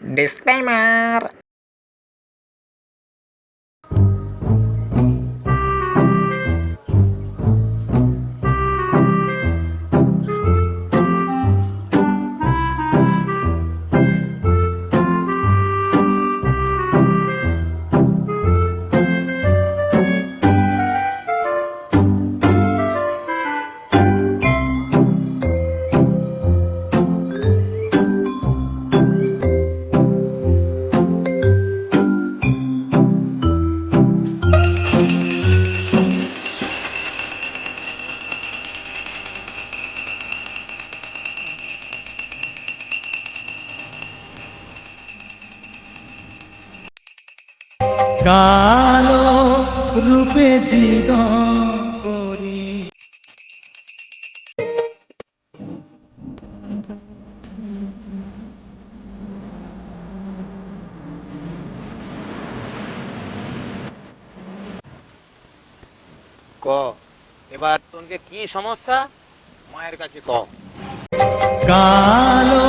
Disclaimer. কালো রূপে দিগম্বরী ক এবার তোনকে কি সমস্যা? মায়ের কাছে ক। কালো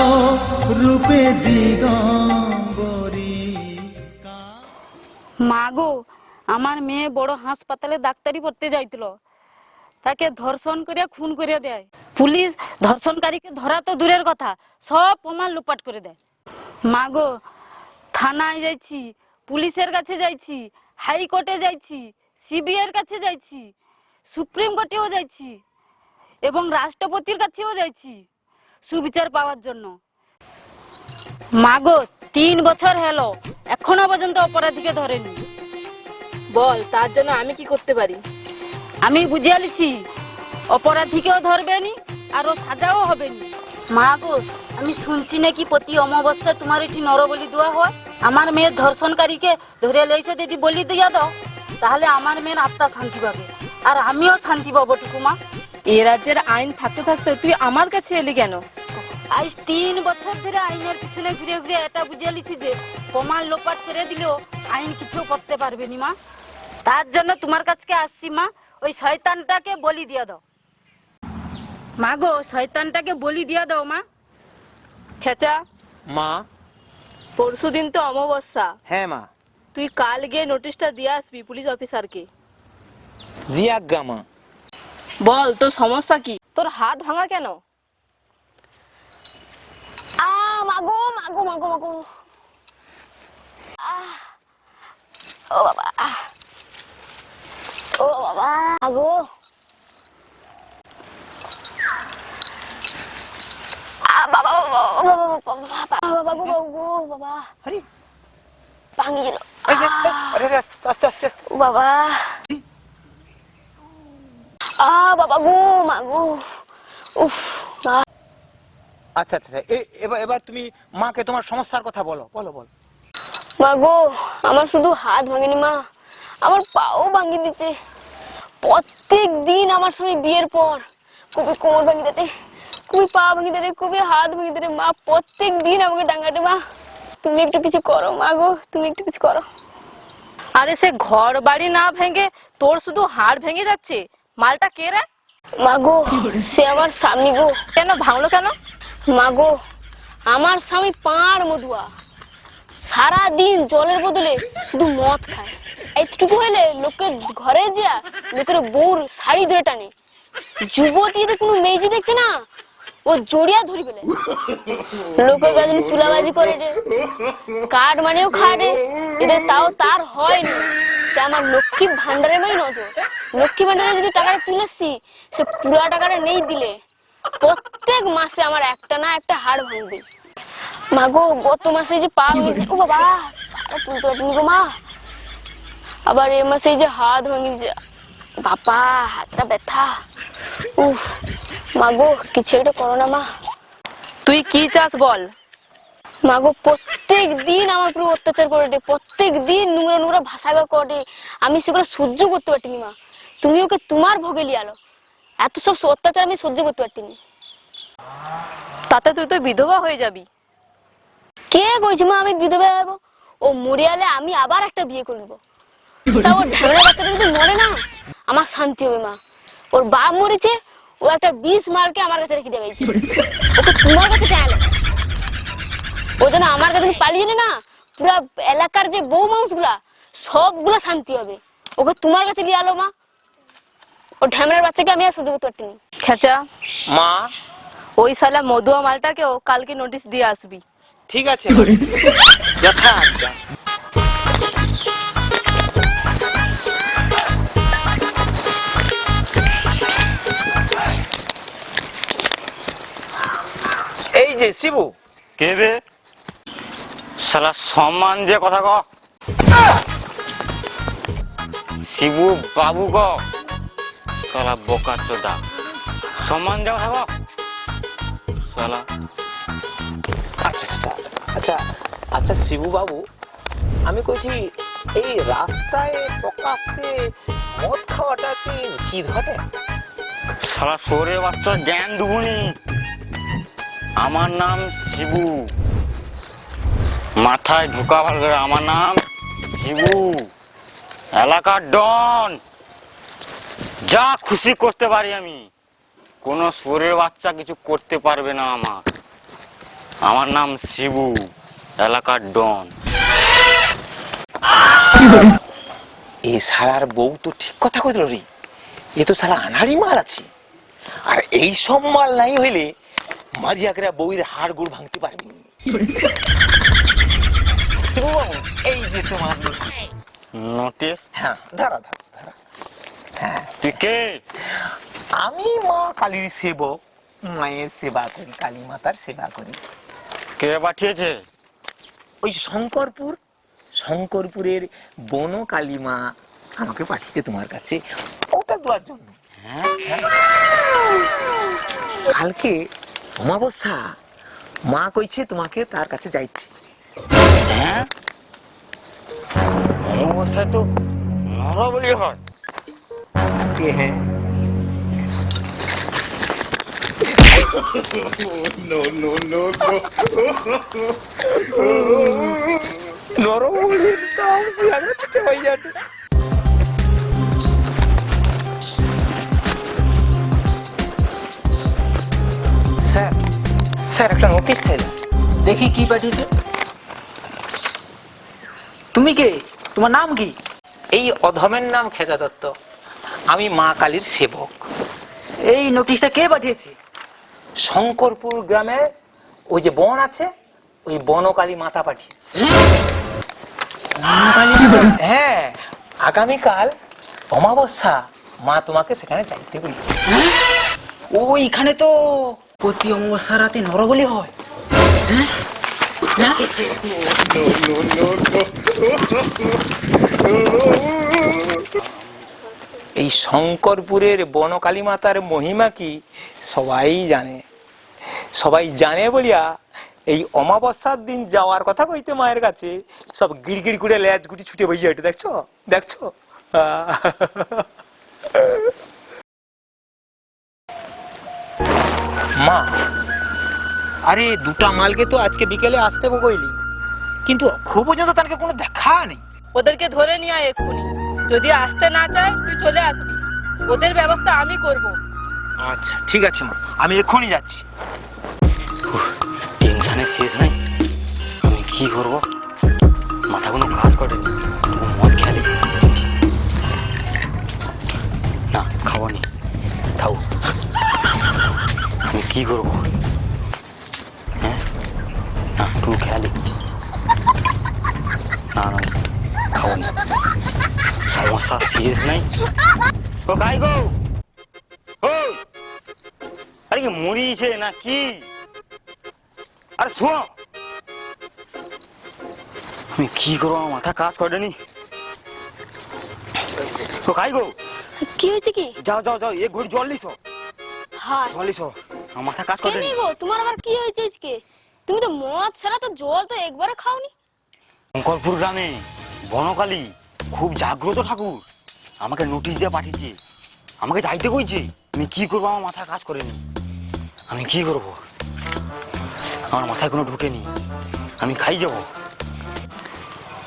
রূপে দিগম্বরী গো আমার মেয়ে বড় হাসপাতালে ডাক্তারি পড়তে যাইছিল তাকে ধর্ষণ করে খুন করে দেয়। পুলিশ ধর্ষণকারীকে ধরা তো দূরের কথা, সব প্রমাণ লোপাট করে দেয়। মা গো থানায় যাইছি, পুলিশের কাছে যাইছি, হাইকোর্টে যাইছি, সিবিআইয়ের কাছে যাইছি, সুপ্রিম কোর্টেও যাইছি এবং রাষ্ট্রপতির কাছেও যাইছি সুবিচার পাওয়ার জন্য। মাগো, তিন বছর হলো, এখনও পর্যন্ত অপরাধীকে ধরেনি। বল তার জন্য আমি কি করতে পারি? আমি বুঝিয়ে লিছি অপরাধীকেও ধরবেনি আর ও সাজাও হবেনি। মা গো আমি শুনছি নাকি প্রতি অমাবস্যায় তোমার এটি নরবলি দেওয়া হয়? আমার মেয়ের ধর্ষণকারীকে ধরে লেইসে যদি বলি দিয়া দাও তাহলে আমার মেয়ের আত্মা শান্তি পাবে আর আমিও শান্তি পাবো টুকুমা। এ রাজ্যের আইন থাকতে থাকতে তুই আমার কাছে এলি কেন? আজ তিন বছর ধরে আইনের পিছনে ঘুরে ঘুরে এটা বুঝিয়ে লিছি যে প্রমাণ লোপাট করে দিলেও আইন কিছু করতে পারবে নি মা। তার জন্য তোমার কাছে আসছি মা। ওই শয়তানটাকে বলি দিয়ে দাও। মা গো শয়তানটাকে বলি দিয়ে দাও মা। খেচা। মা। পরশু দিন তো অমাবস্যা। হ্যাঁ মা। তুই কাল গিয়ে নোটিশটা দিয়ে আসবি পুলিশ অফিসারকে। জি আজ্ঞা মা। বল তোর সমস্যা কি? তোর হাত ভাঙা কেন? আ মাগো মাগো মাগো মাগো। আহ ও বাবা আহ। ও বাবা গো মাগো উফ মা আচ্ছা আচ্ছা আচ্ছা। এবার এবার তুমি মাকে তোমার সমস্যার কথা বলো বলো বলো মা গো আমার শুধু হাত ভাঙেনি মা আমার পাও ভাঙি দিচ্ছে। প্রত্যেক দিন আমার সঙ্গে বিয়ের পর কবি কোমর ভাঙি দেতে, কবি পা ভাঙি দেতে, কবি হাত ভাঙি দেতে। মা, প্রত্যেক দিন আমাকে ডাঙ্গাটে, মা, তুমি একটু কিছু করো, মা গো, তুমি একটু কিছু করো। আরে সে ঘর বাড়ি না ভেঙে তোর শুধু হাড় ভেঙে যাচ্ছে। মালটা কে রে? মা গো, সে আমার স্বামী গো। কেন, ভাঙলো কেন? মা গো, আমার স্বামী পাঁড় মধুয়া। সারা দিন জলের বদলে শুধু মদ খায়। এইটুকু হলে লোকের ঘরে যা লোকের বউর শাড়ি ধরে টানে। যুবতী এদের কোনো মেয়েজি দেখছে না? ও জড়িয়া ধরি পেলে লোকের কাছে তুলাবাজি করে রে। কাঠ মানেও রে। এদের তাও তার হয়নি সে আমার লক্ষ্মী ভান্ডারের মাই নজর। লক্ষ্মী ভান্ডারে যদি টাকাটা তুলেছি, সে পুরা টাকাটা নেই দিলে। প্রত্যেক মাসে আমার একটা না একটা হাড় ভাঙবে। মা গো গত মাসে যে পা ভেঙেছে। ও বাবা পাটা তুলতে পারিনি গো মা। আবার এ মাসে যে হাত ভাঙিয়েছে বাবা হাতটা ব্যথা। উফ মা গো কিছু একটা করো না মা। তুই কি চাস বল? মা গো প্রত্যেক দিন আমার পুরো অত্যাচার করে দে। প্রত্যেক দিন নোংরা নোংরা ভাষা করে আমি সেগুলো সহ্য করতে পারতিনি মা। তুমি ওকে তোমার ভোগে লিয়ালো এত সব অত্যাচার আমি সহ্য করতে পারতিনি। তাতে তুই তো বিধবা হয়ে যাবি। কে কইছে? মা আমি বিধবা হব। ও মরে গেলে আমি আবার একটা বিয়ে করে নেব। সব ওর ঢ্যাংরা বাচ্চাটা যদি মরে না আমার শান্তি হবে মা। ওর বাপ মরেছে ও একটা বিষ মারকে আমার কাছে রেখে দেবে। ওকে তোমার কাছে চাইলে ও ও যেন আমার কাছে পালিয়ে গেলে না পুরা এলাকার যে বউ মানুষগুলা সবগুলা শান্তি হবে। ওকে তোমার কাছে নিয়ে আলো মা। ও ঢ্যামরার বাচ্চাকে আমি আর সহ্য করতে পারতিনি। খেচা মা? ওই শালা মধুয়া মালটাকেও কালকে নোটিশ দিয়ে আসবি। ঠিক আছে। যথা। এই যে, শিবু। কে বে? শালা সম্মান দিয়ে কথা ক। শিবু বাবু ক শালা বোকা চোদা সম্মান দিয়ে কথা ক। শালা আচ্ছা আচ্ছা আচ্ছা আচ্ছা শিবু বাবু আমি কইছি, এই রাস্তায় প্রকাশ্যে মদ খাওয়াটা কি উচিত ঘটে? সারা সরে বাচ্চা, জ্ঞান দুবনি আমার নাম শিবু। মাথায় ঢুকা ভালো করে আমার নাম শিবু। এলাকার ডন। যা খুশি করতে পারি আমি। কোনো সুরের বাচ্চা কিছু করতে পারবে না আমার। আমার নাম শিবু এলাকার ডন। এ শালার বউ তো ঠিক কথা কইল রে এ তো শালা আনাড়ি মাল আছে। আর এই সব মাল নাই হইলে মারিয়া করে বউয়ের হাড় গুড় ভাঙতে পারবি। না। শিবু বাবু এই যে তোমার নোটিস হ্যাঁ ধরা ধরা ধরা হ্যাঁ। আমি মা কালীর সেবক মায়ের সেবা করি কালী মাতার সেবা করি। কে পাঠিয়েছে? ওই শঙ্করপুর শঙ্করপুরের বন কালীমা আমাকে পাঠিয়েছে তোমার কাছে। ওটা দেওয়ার জন্য। হ্যাঁ কালকে অমাবস্যা মা কইছে তোমাকে তার কাছে যাইতে। হ্যাঁ? অমাবস্যায় তো নরবলি হয়? কে হ্যাঁ নরবলির নাম শিয়ালে ছুটে হয়ে যাবে স্যার স্যার একটা নোটিশ থাইলে দেখি কি পাঠিয়েছে তুমি কে তোমার নাম কি এই অধমের নাম খেজা দত্ত আমি মা কালীর সেবক এই নোটিশটা কে পাঠিয়েছে শঙ্করপুর গ্রামে ওই যে বন আছে ওই বনকালী মাতা পাঠিয়েছে হ্যাঁ আগামীকাল অমাবস্যা মা তোমাকে সেখানে যাইতে বলছে ওইখানে তো প্রতি অমাবস্যা রাতে নরবলি হয় হ্যাঁ? হ্যাঁ? এই শঙ্করপুরের বনকালী মাতার মহিমা কি সবাই জানে। সবাই জানে বলিয়া এই অমাবস্যার দিন যাওয়ার কথা কইতে মায়ের কাছে। সব গিড়গিড় করে লেজ গুটি ছুটে বসে এটা দেখছ? দেখছ? মা, আরে দুটা মালকে তো আজকে বিকেলে আসতে কইলি। কিন্তু খুব পর্যন্ত তাকে কোনো দেখা নেই। ওদেরকে ধরে নিয়ে এক্ষুনি। যদি আসতে না চায় চলে আসবি। ওদের ব্যবস্থা আমি করব। আচ্ছা ঠিক আছে মা। আমি এক্ষুনি যাচ্ছি। টেনশনে শেষ নাই। আমি কি করব? মাথা কোনো কাজ করেনি। মদ খেলে না। খাব নি। থাও আমি কি করব? হ্যাঁ? না তুই খেয়ালি না। না নি। সমস্যা শেষ নাই ও গাই গো ও আরে কি মরিছে না কি আরে শোনো আমি কি করব আমার মাথা কাজ করেনি তো খাই গো কি হয়েছে কি? যাও যাও যাও এক ঘড়ি জল লিসো হায় জল লিসো আমার মাথা কাজ করেনি গো তোমার আবার কি হয়েছে আজকে? তুমি তো মদ ছাড়া তো জল তো একবারে খাওনি। শঙ্করপুর গ্রামে বনকালী খুব জাগ্রত ঠাকুর। আমাকে নোটিশ দিয়ে পাঠিয়েছে। আমাকে যাইতে কইছে আমি কি করব? আমার মাথা কাজ করেনি। আমি কি করব? আমার মাথায় কোনো ঢুকেনি আমি খাই যাব।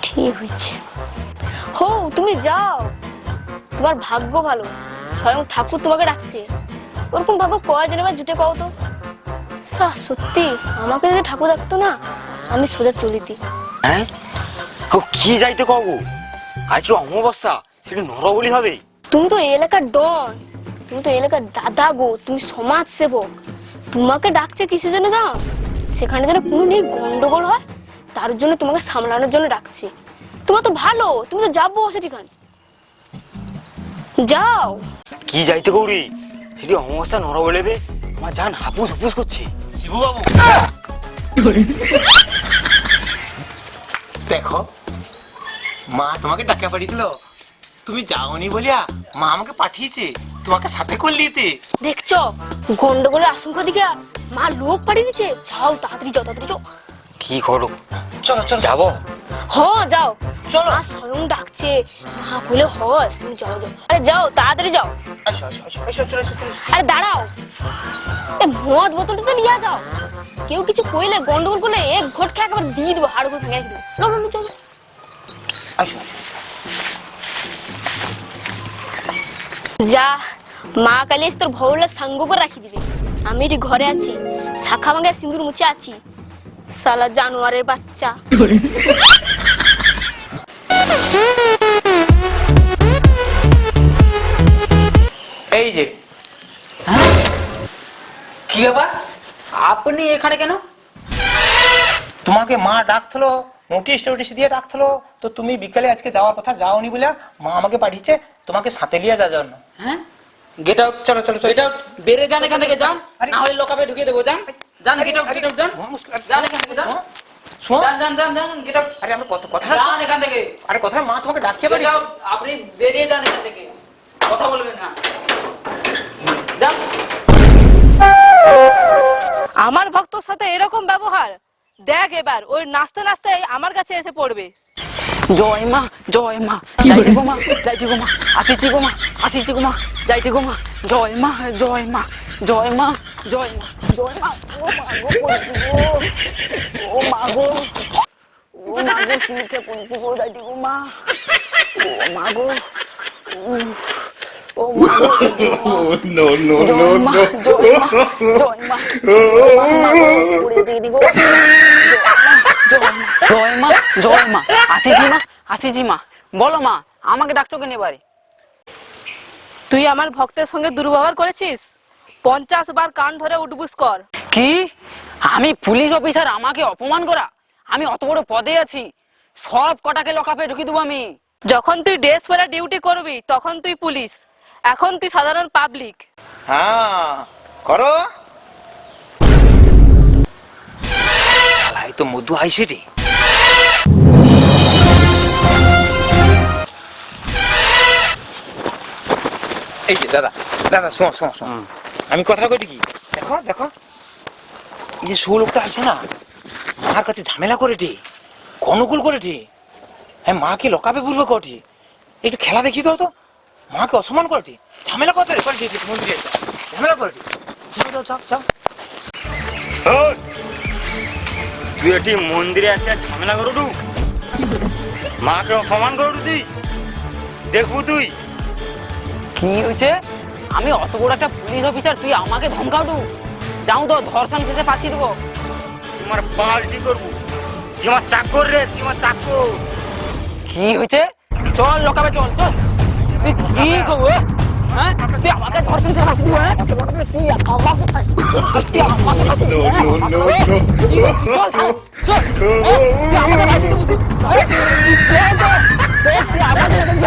ঠিক হয়েছে। হো তুমি যাও। তোমার ভাগ্য ভালো। স্বয়ং ঠাকুর তোমাকে ডাকছে। ওরকম ভাগ্য কয় জনে জুটে পাও তো। সা সত্যি? আমাকে যদি ঠাকুর ডাকতো না আমি সোজা চলে দিই। হ্যাঁ? ও কি যাইতে কব আজকে অমাবস্যা সেটা নরবলি হবে। তুমি তো এলাকার ডন তুমি তো এলাকার দাদা গো তুমি সমাজ সেবক তোমাকে ডাকছে কিসের জন্য জানো? সেখানে যেন কোনো নেই গন্ডগোল হয় তার জন্য তোমাকে সামলানোর জন্য ডাকছে। তোমার তো ভালো তুমি তো যাব সেখানে যাও। কি যাইতে কৌরি সেটি অমাবস্যা নরবলি হবে। আমার জান হাপুস হাপুস করছে। শিবু বাবু। দেখো মা তোমাকে ডাকা পাঠিয়েছিল তুমি যাওনি বলিয়া মা আমাকে পাঠিয়েছে তোমাকে সাথে করলিতে দেখছ গন্ডগোলের আশঙ্কা দিকে মা লোক পাঠিয়ে দিচ্ছে যাও তাড়াতাড়ি যাও তাড়াতাড়ি যাও। কি করো? চলো চলো। যাব? হ্যাঁ যাও। চলো। মা স্বয়ং ডাকছে। মা বলে হয় তুমি যাও যাও। আরে যাও তাড়াতাড়ি যাও। চলে চলে। আরে দাঁড়াও। মদ বোতলটা তো নিয়ে যাও। কেউ কিছু কইলে গন্ডগোল করলে এক ঘট খেয়ে একবার দিয়ে দেবো হাড়গুলো ভেঙে দেবো। চলো আসো যা, মা কালি এসে তোর ভৌলের সাঙ্গ করে রাখি দিবে। আমি এটি ঘরে আছি, শাখা ভাঙা সিঁদুর মুছে আছি। সালা জানোয়ারের বাচ্চা। এই যে? কি ব্যাপার? আপনি এখানে কেন? তোমাকে মা ডাকছিল। নোটিশ টোটিশ দিয়ে ডাকছিল তো তুমি বিকালে আজকে যাওয়ার কথা যাওনি বলে মা আমাকে পাঠিয়েছে তোমাকে সাথে নিয়ে যাওয়ার জন্য। হ্যাঁ? গেট আউট চলো চলো চলো। গেট আউট বেড়ে যান এখান থেকে যান। না হলে লোকাপে ঢুকিয়ে দেবো যান। যান গেট আউট গেট আউট যান। যান এখান থেকে যান। যান যান যান যান গেট আউট আরে আমরা কত কথা যান এখান থেকে। আরে কথা মা তোমাকে ডাকিয়ে পাঠিয়েছে। আপনি বেরিয়ে যান এখান থেকে। কথা বলবেন না। যান। আমার ভক্তর সাথে এরকম ব্যবহার? দেখ এবার ওই নাচতে নাচতে আমার কাছে এসে পড়বে। জয় মা জয় মা যাইতে গো মা যাইতে গো মা আসিছি গো মা আসিছি গো মা যাইতে গো মা জয় মা জয় মা জয় মা জয় মা জয় মা ও মা গো পড়ছি ও মা গো ও মা গো সিলিকে পড়ছি গো যাইতে গো মা ও মা গো উম, ও মা গো no, no, মা মা বলো মা আমাকে ডাকছো কেন এবারে তুই আমার ভক্তের সঙ্গে দুর্ব্যবহার করেছিস? পঞ্চাশ বার কান ধরে উঠবুস কর। কি? আমি পুলিশ অফিসার আমাকে অপমান করা? আমি অত বড় পদে আছি। সব কটাকে লকাপে ঢুকিয়ে দেবো আমি। যখন তুই ড্রেস পরে ডিউটি করবি তখন তুই পুলিশ। এখন তুই সাধারণ পাবলিক হ্যাঁ করো। তো মধু আইসে রে। এই যে দাদা দাদা শোনো শোনো শোনো। আমি কথাটা কইটি কি? দেখো দেখো। এই যে সৌ লোকটা আছে না মার কাছে ঝামেলা করে টে অনুকূল করে টে হ্যাঁ মাকে লকাবে পূর্ব কটি। একটু খেলা দেখি দাও তো। মাকে অসম্মান করে ঝামেলা করতে রে করে টে মন্দিরে এসে। ঝামেলা করে টে যাও যাও যাও। যাও তুই এটি মন্দিরে আসে ঝামেলা করু তু মাকে অপমান করু তুই? দেখবু তুই? কি হয়েছে আমি অত বড় একটা পুলিশ অফিসার তুই আমাকে ধমকাউটু যাও তো ধর্ষণ কেসে ফাঁসি দেবো। তোমার বালটি করব। তুই আমার চাকর রে তুই আমার চাকর। কি হয়েছে চল লোকাবে চল চল। তুই কি করব হ্যাঁ তুই আমাকে ধর্ষণ কেসে ফাঁসি দিবো হ্যাঁ তুই আমাকে তুই আমাকে হ্যাঁ? চল চল চল হ্যাঁ? তুই তুই হ্যাঁ? তুই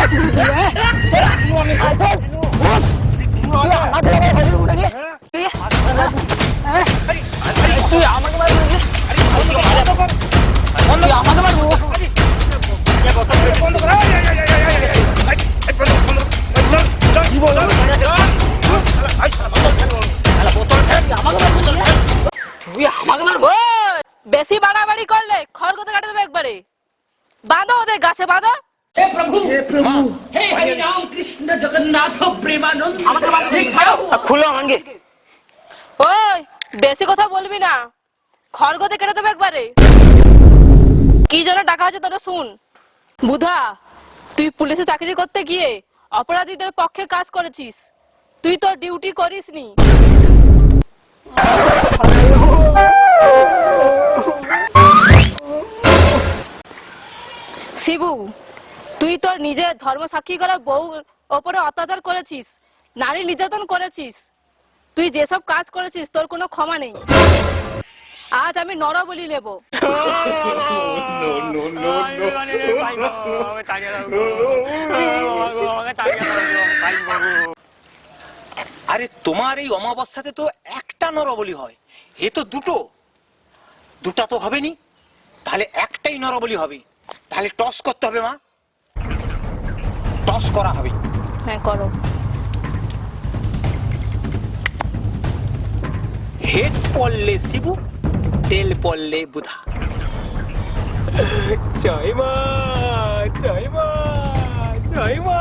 তুই, হ্যাঁ? চল, চল। তুই তুই হ্যাঁ? মারবি তুই মারবি তুই আমাকে মারবো বেশি বাড়াবাড়ি করলে খড়গতে কাটে দেবে একবারে। বাঁধো ওদের গাছে বাঁধো। খুলো আমাকে। ওই বেশি কথা বলবি না। খড়গতে কেটে দেবে একবারে। কি জন্য ডাকা হয়েছে তোকে শুন? বুধা তুই পুলিশে চাকরি করতে গিয়ে অপরাধীদের পক্ষে কাজ করেছিস। তুই তো ডিউটি করিস নি শিবু, তুই তোর নিজের ধর্মসাক্ষী করা বউ ওপরে অত্যাচার করেছিস, নারী নির্যাতন করেছিস। তুই যেসব কাজ করেছিস, তোর কোনো ক্ষমা নেই। আজ আমি নর বলি নেব। আরে তোমার এই অমাবস্যাতে তো একটা নরবলি হয়। এ তো দুটো। দুটা তো হবে নি তাহলে একটাই নরবলি হবে। তাহলে টস করতে হবে মা। টস করা হবে। হ্যাঁ করো। হেড পড়লে শিবু তেল পড়লে বুধা জয় মা জয় মা জয় মা।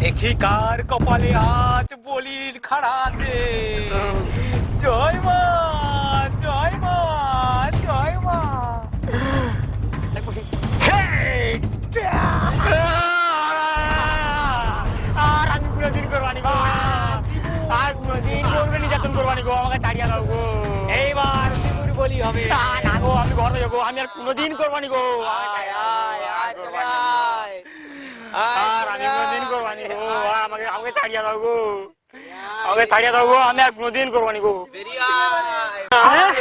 দেখি কার কপালে আজ বলির খাড়া আছে। জয় মা। গো আমাকে তাড়িয়ে দাও গো। এইবার শিবুর বলি হবে। না, না গো আমি ঘরে যাব আমি আর কোনোদিন করবানি গো। আয়, আয়, আয়, চলে আয়। আর আমি কোনোদিন করবানি গো আমাকে আমাকে ছাড়িয়ে দাও গো। আমাকে ছাড়িয়ে দাও গো আমি আর কোনোদিন করবানি গো। বেরিয়ে আয়।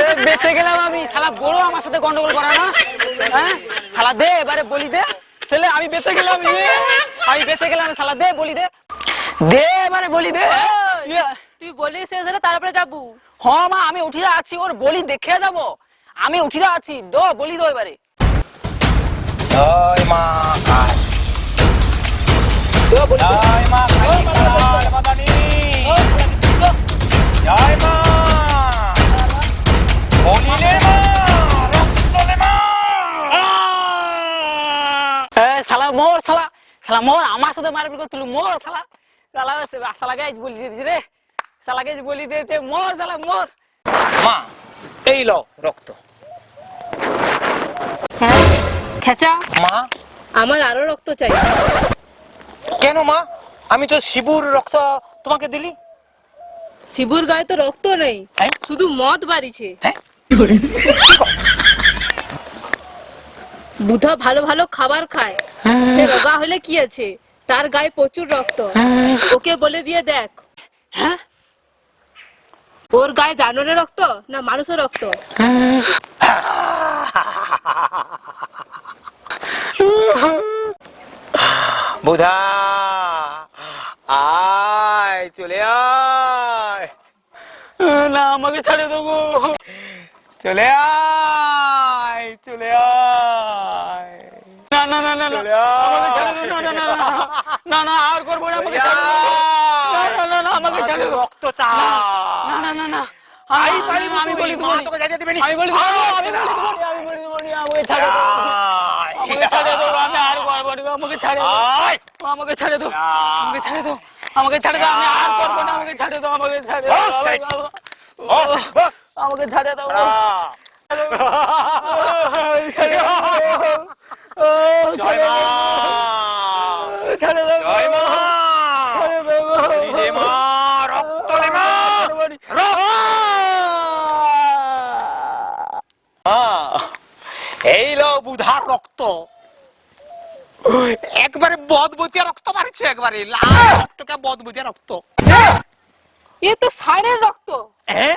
এ, বেঁচে গেলাম আমি। শালা বড় আমার সাথে গন্ডগোল করা না? হ্যাঁ? শালা দে এবারে বলি দে। ছেলে আমি বেঁচে গেলাম। আমি বেঁচে গেলাম শালা দে বলি দে। দে এবারে বলি দে। তুই বলি শেষ হলে তারপরে যাব। হ্যাঁ মা আমি উঠিরা আছি ওর বলি দেখে যাব। আমি উঠিরা আছি দো বলি দো এবারে। জয় মা কালী। দো বলি জয় মা কাল মাদানি। জয় মা বলিলে মা রক্তলে মা। এ, শালা মোর শালা। শালা মোর আমার সাথে মারপিট করছিল মোর শালা। শালা শালাকে আজ বলি দিয়েছি রে। শালাকে বলি দিয়েছে মোর শালা মোর। মা এই লো রক্ত। হ্যাঁ খেচা? মা। আমার আরও রক্ত চাই। কেন মা? আমি তো শিবুর রক্ত তোমাকে দিলি। শিবুর গায়ে তো রক্ত নেই হ্যাঁ? শুধু মদ বাড়িছে। হ্যাঁ? বুধা ভালো ভালো খাবার খায়। সে রোগা হলে কি আছে? তার গায়ে প্রচুর রক্ত। ওকে বলে দিয়ে দেখ। হ্যাঁ? ওর গায়ে জানোয়ারের রক্ত না মানুষের রক্ত? বুধা আয় চলে আয়। না আমাকে ছাড়ে দেবো চলে আয় চলে আয়। না না না না না। না না না না না না আর করব না আমাকে ছাড়ে। না না না না আমাকে ছাড়ে দাও। রক্ত চা না না না না আমি বলি তোকে আমি বলি আমি বলি আমি বলি আমাকে ছাড়ে দাও আমাকে ছাড়ে দাও আমি আর করব না আমাকে ছাড়ে দাও আমাকে ছাড়ে দাও আমাকে ছাড়ে দাও আমাকে ছাড়ে দাও আমি আর করব না আমাকে ছাড়ে দাও আমাকে ছাড়ে দাও আমাকে ছাড়ে দাও জয় মা একবারে বদ রক্ত মারছে একবারে লাল রক্তকে বদ বতিয়া রক্ত। এ তো সাইরের রক্ত। হ্যাঁ